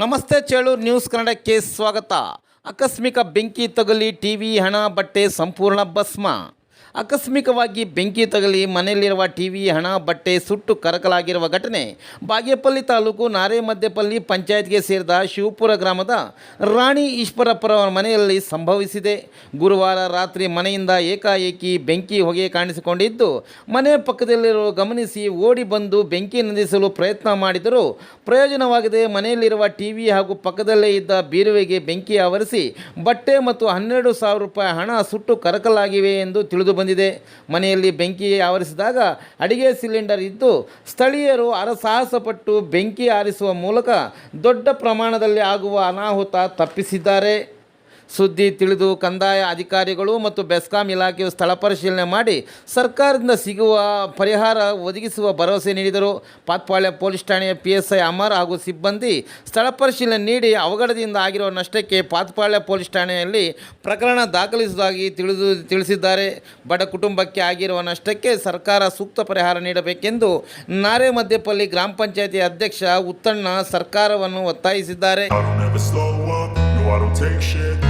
ನಮಸ್ತೆ ಚೇಳೂರು ನ್ಯೂಸ್ ಕನ್ನಡಕ್ಕೆ ಸ್ವಾಗತ. ಆಕಸ್ಮಿಕ ಬೆಂಕಿ ತಗುಲಿ ಟಿವಿ ಹಣ ಬಟ್ಟೆ ಸಂಪೂರ್ಣ ಭಸ್ಮ. ಆಕಸ್ಮಿಕವಾಗಿ ಬೆಂಕಿ ತಗಲಿ ಮನೆಯಲ್ಲಿರುವ ಟಿವಿ, ಹಣ, ಬಟ್ಟೆ, ಸುಟ್ಟು ಕರಕಲಾಗಿರುವ ಘಟನೆ. ಬಾಗೇಪಲ್ಲಿ ತಾಲೂಕು ನಾರೇಮದ್ದೆಪಲ್ಲಿ ಪಂಚಾಯತ್ಗೆ ಸೇರಿದ ಶಿವಪುರ ಗ್ರಾಮದ ರಾಣಿ ಈಶ್ವರಪ್ಪರ ಮನೆಯಲ್ಲಿ ಸಂಭವಿಸಿದೆ. ಗುರುವಾರ ರಾತ್ರಿ ಮನೆಯಿಂದ ಏಕಾಏಕಿ ಬೆಂಕಿ ಹೊಗೆ ಕಾಣಿಸಿಕೊಂಡಿದ್ದು, ಮನೆ ಪಕ್ಕದಲ್ಲಿರುವ ಗಮನಿಸಿ ಓಡಿ ಬಂದು ಬೆಂಕಿ ನಂದಿಸಲು ಪ್ರಯತ್ನ ಮಾಡಿದರೂ ಪ್ರಯೋಜನವಾಗದೆ ಮನೆಯಲ್ಲಿರುವ ಟಿವಿ ಹಾಗೂ ಪಕ್ಕದಲ್ಲೇ ಇದ್ದ ಬೀರುವೆಗೆ ಬೆಂಕಿ ಆವರಿಸಿ ಬಟ್ಟೆ ಮತ್ತು ಹನ್ನೆರಡು ಸಾವಿರ ರೂಪಾಯಿ ಹಣ ಸುಟ್ಟು ಕರಕಲಾಗಿವೆ ಎಂದು ತಿಳಿದು ಬಂದಿದೆ. ಮನೆಯಲ್ಲಿ ಬೆಂಕಿ ಆವರಿಸಿದಾಗ ಅಡಿಗೆ ಸಿಲಿಂಡರ್ ಇದ್ದು ಸ್ಥಳೀಯರು ಅರಸಾಹಸಪಟ್ಟು ಬೆಂಕಿ ಆರಿಸುವ ಮೂಲಕ ದೊಡ್ಡ ಪ್ರಮಾಣದಲ್ಲಿ ಆಗುವ ಅನಾಹುತ ತಪ್ಪಿಸಿದ್ದಾರೆ. ಸುದ್ದಿ ತಿಳಿದು ಕಂದಾಯ ಅಧಿಕಾರಿಗಳು ಮತ್ತು ಬೆಸ್ಕಾಂ ಇಲಾಖೆಯು ಸ್ಥಳ ಪರಿಶೀಲನೆ ಮಾಡಿ ಸರ್ಕಾರದಿಂದ ಸಿಗುವ ಪರಿಹಾರ ಒದಗಿಸುವ ಭರವಸೆ ನೀಡಿದರು. ಪಾತ್ಪಾಳ್ಯ ಪೊಲೀಸ್ ಠಾಣೆಯ ಪಿ ಎಸ್ ಐ ಅಮರ್ ಹಾಗೂ ಸಿಬ್ಬಂದಿ ಸ್ಥಳ ಪರಿಶೀಲನೆ ನೀಡಿ ಅವಘಡದಿಂದ ಆಗಿರುವ ನಷ್ಟಕ್ಕೆ ಪಾತ್ಪಾಳ್ಯ ಪೊಲೀಸ್ ಠಾಣೆಯಲ್ಲಿ ಪ್ರಕರಣ ದಾಖಲಿಸುವುದಾಗಿ ತಿಳಿದು ತಿಳಿಸಿದ್ದಾರೆ. ಬಡ ಕುಟುಂಬಕ್ಕೆ ಆಗಿರುವ ನಷ್ಟಕ್ಕೆ ಸರ್ಕಾರ ಸೂಕ್ತ ಪರಿಹಾರ ನೀಡಬೇಕೆಂದು ನಾರೇಮದ್ದೆಪಲ್ಲಿ ಗ್ರಾಮ ಪಂಚಾಯತಿ ಅಧ್ಯಕ್ಷ ಉತ್ತಣ್ಣ ಸರ್ಕಾರವನ್ನು ಒತ್ತಾಯಿಸಿದ್ದಾರೆ. I don't take shit.